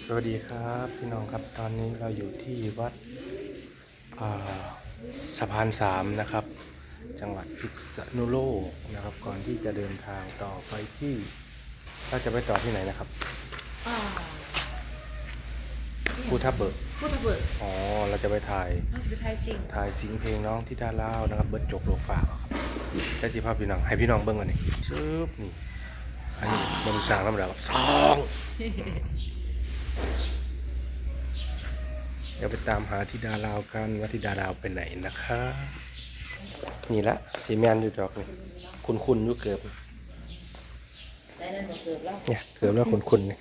สวัสดีครับพี่น้องครับตอนนี้เราอยู่ที่วัดอ่าสะพานสามนะครับ จังหวัดพิษณุโลกนะครับ ก่อนที่จะเดินทางต่อไปที่เราจะไปต่อที่ไหนนะครับอ่าภูทับเบิกพูดทะเบิกอ๋อเราจะไปถ่ายเราจะไปไทยสิ่งถ่ายสิงเพลงน้องที่ดาลาวนะครับ เบิร์ดจกโลกฝากครับได้จีภาพพี่น้องให้พี่น้องเบิ้งกันนี่ชึบนี่อันนี้เบิ้งสร้างลำดับครับสอง เดี๋ยวไปตามหาที่ดาลาวกันว่าที่ดาลาวไปไหนนะคะ นี่ละสีแมนอยู่จอกนี่คุณคุณอยู่เกือบเนี่ยเกือบแล้วคุณคุณนี่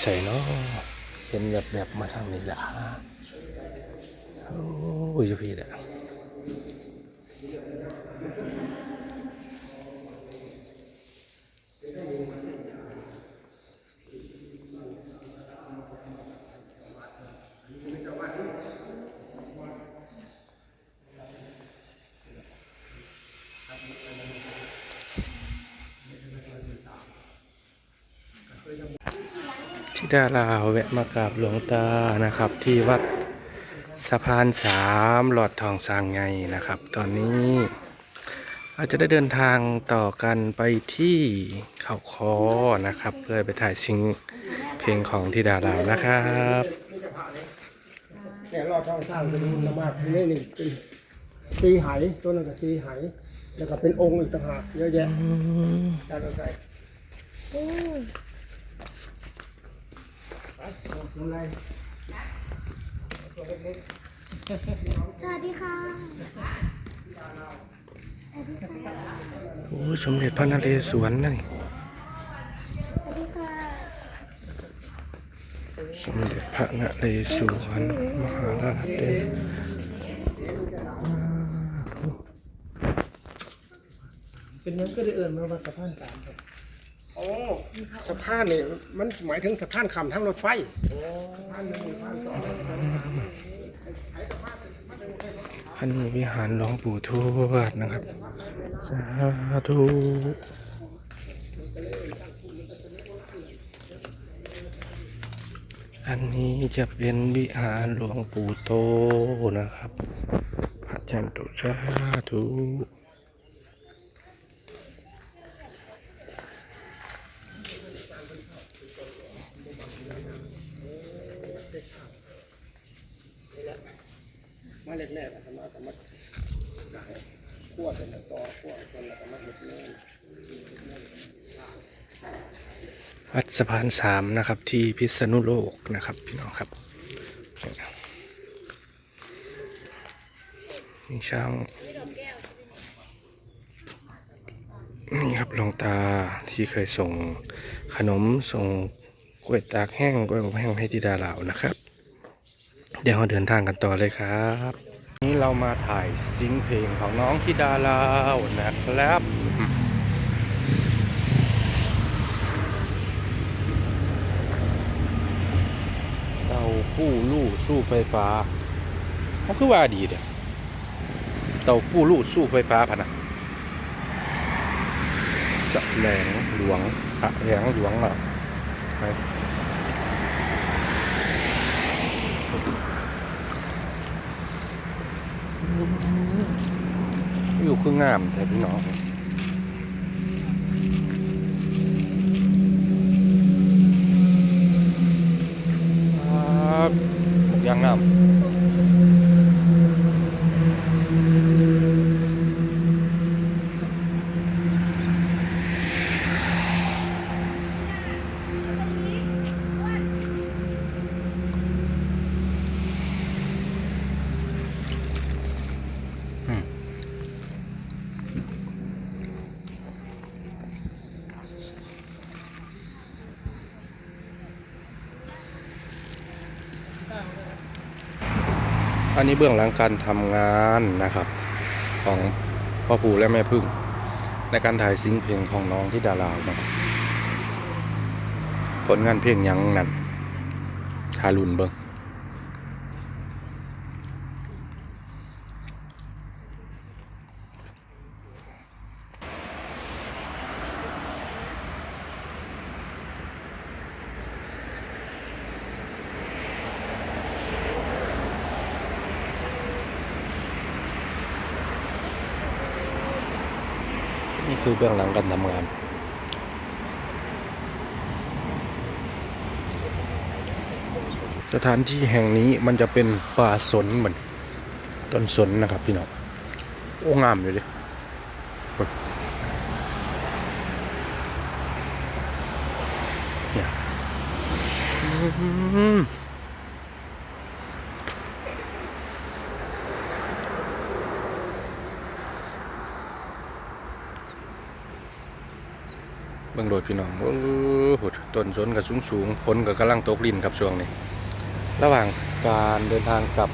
ใส่เนาะเห็นแบบแบบมาทางนี้ละโอ้ยพี่แหละที่ดาราแวะมากราบหลวงตานะครับ ที่วัดสะพานสามหลอดทองสร้างไงนะครับ ตอนนี้อาจจะได้เดินทางต่อกันไปที่เขาคอนะครับ เพื่อไปถ่ายซิงเพลงของที่ดารานะครับแต่รอดทองสร้างเป็นหุ่นมากนี่นี่เป็นสีไหตัวนั้นก็สีไหแล้วก็เป็นองค์อีกต่างหากเยอะแยะการเอาใส่ไปเอาอะไรสวัสดีค่ะโอ้สมเด็จพระนเรศวรนั่นสวัสดีค่ะสมเด็จพระนเรศวรมหาราชเดชเป็นนั้นก็ได้เอิญมาว่าสะพานสามครับโอ้ สะพานนี่มันหมายถึงสะพานคำทั้งรถไฟสะพานหนึ่งสะพานสองสะพานสามอันนี้วิหารหลวงปู่ทวดนะครับ สาธุอันนี้จะเป็นวิหารหลวงปู่โตนะครับ พระจันตุสาธุ มาแรกๆอาตมาก็มาขั้วเป็นต่อขั้วจนแล้วก็มาเล็กแม่วัดสะพานสามนะครับ ที่พิษณุโลกนะครับพี่น้องครับนี่ช่างนี่ครับหลวงตาที่เคยส่งขนมส่ง กล้วยตากแห้งกล้วยอบแห้งให้ที่ดาลาวนะครับ เดี๋ยวเราเดินทางกันต่อเลยครับ นี่เรามาถ่ายซิงเพลงของน้องที่ดาลาวนะครับเตาปู้ลู่สู้ไฟฟ้าเขาคือว่าดีเด้อเตาปู้ลู่สู้ไฟฟ้าพะนะจะแหลงหลวงอะแหลงหลวงเหรอ ไปอยู่คืองามแต่พี่น้องครับหมกยางน้ำ นนี้เบื้องหลังการทำงานนะครับ ของพ่อปู่และแม่พึ่ง ในการถ่ายซิงเพลงของน้องที่ดาราวนะผลงานเพลงยังนั่นทารุนเบิ้ง คือเบื้องหลังการทำงาน สถานที่แห่งนี้มันจะเป็นป่าสนเหมือนต้นสนนะครับพี่น้องโอ้งามเลยดิเนี่ย เบิ่งโดดพี่น้องโอ้โหต้นสนกับสูงสูงฝนกับกำลังตกลินครับช่วงนี้ ระหว่างการเดินทางกลับ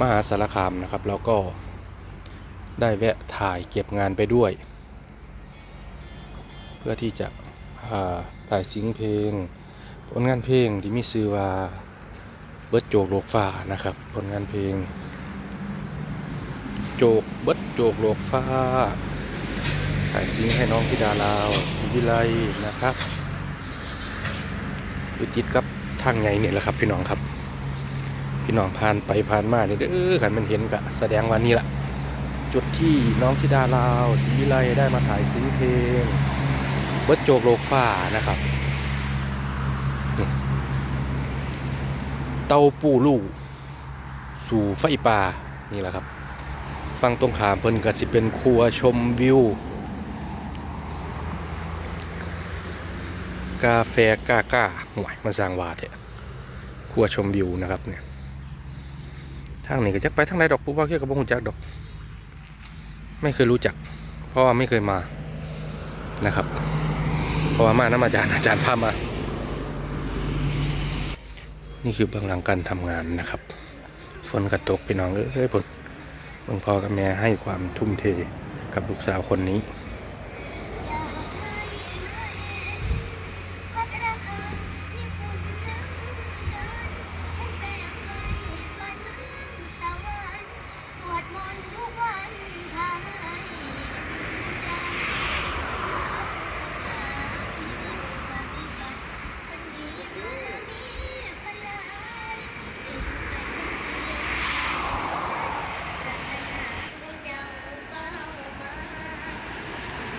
มหาสารคามนะครับเราก็ได้แวะถ่ายเก็บงานไปด้วย เพื่อที่จะถ่ายซิงเพลง ผลงานเพลงที่มีชื่อว่าเบิดโจกโลกฟ้านะครับ ผลงานเพลง โจกเบิดโจกโลกฟ้า ถ่ายซิงให้น้องพิดาลาวศิวิไลนะครับอยู่ติดกับทางไงเนี่ยแหละครับ พี่น้องครับ พี่น้องผ่านไปผ่านมาเนี่ยเด้อขันมันเห็นกะแสดงว่านี่แหละจุดที่น้องธิดาลาวศรีวิไลได้มาถ่ายซิงเพลงเบิดโจกโลกฟ้านะครับเตาปูลู่สู่ไฟป่านี่แหละครับ ฟังตรงขามเพิ่นก็สิเป็นครัวชมวิว กาแฟกาก้าหวายมาสร้างวาเถอะครัวชมวิวนะครับเนี่ยทางนี้ก็จะไปทางไหนดอกปุ๊บว่าเกี่ยวกับบ่ฮู้จักดอก ไม่เคยรู้จัก เพราะว่าไม่เคยมานะครับ เพราะว่ามาน้ำอาจารย์อาจารย์พามา นี่คือเบื้องหลังการทำงานนะครับฝนกระตกพี่น้องเอ้ยผลหลวงพ่อกับแม่ให้ความทุ่มเทกับลูกสาวคนนี้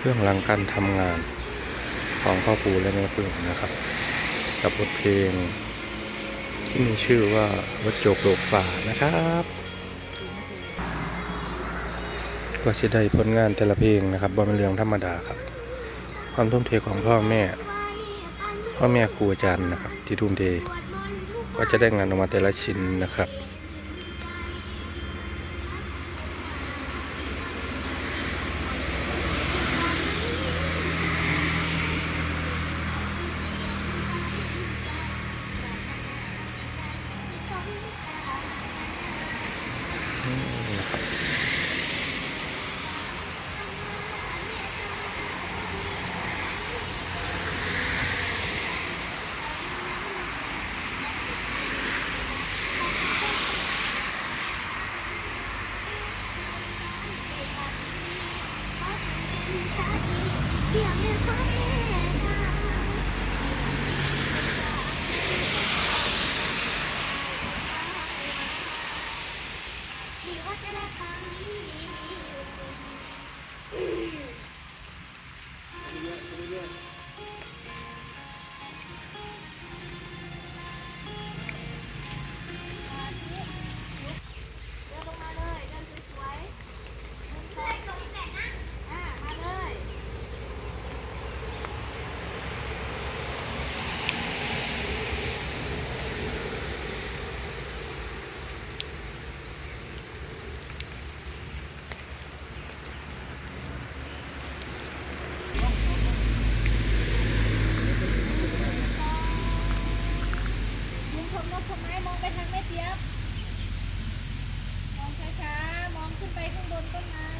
เรื่องหลังการทำงานของพ่อปู่และแม่พึ่นะครับ กับบทเพลง ที่มีชื่อว่าวัดโจกโลกฝ่านะครับก็สิได้ผลงานแต่ละเพลงนะครับบ่เป็นเรื่องธรรมดาครับ ความทุ่มเทของพ่อแม่ พ่อแม่ครูอาจารย์นะครับ ที่ทุ่มเทก็จะได้งานออกมาแต่ละชิ้นนะครับ จี๊ยบ มองช้าๆ มองขึ้นไปข้างบนต้นไม้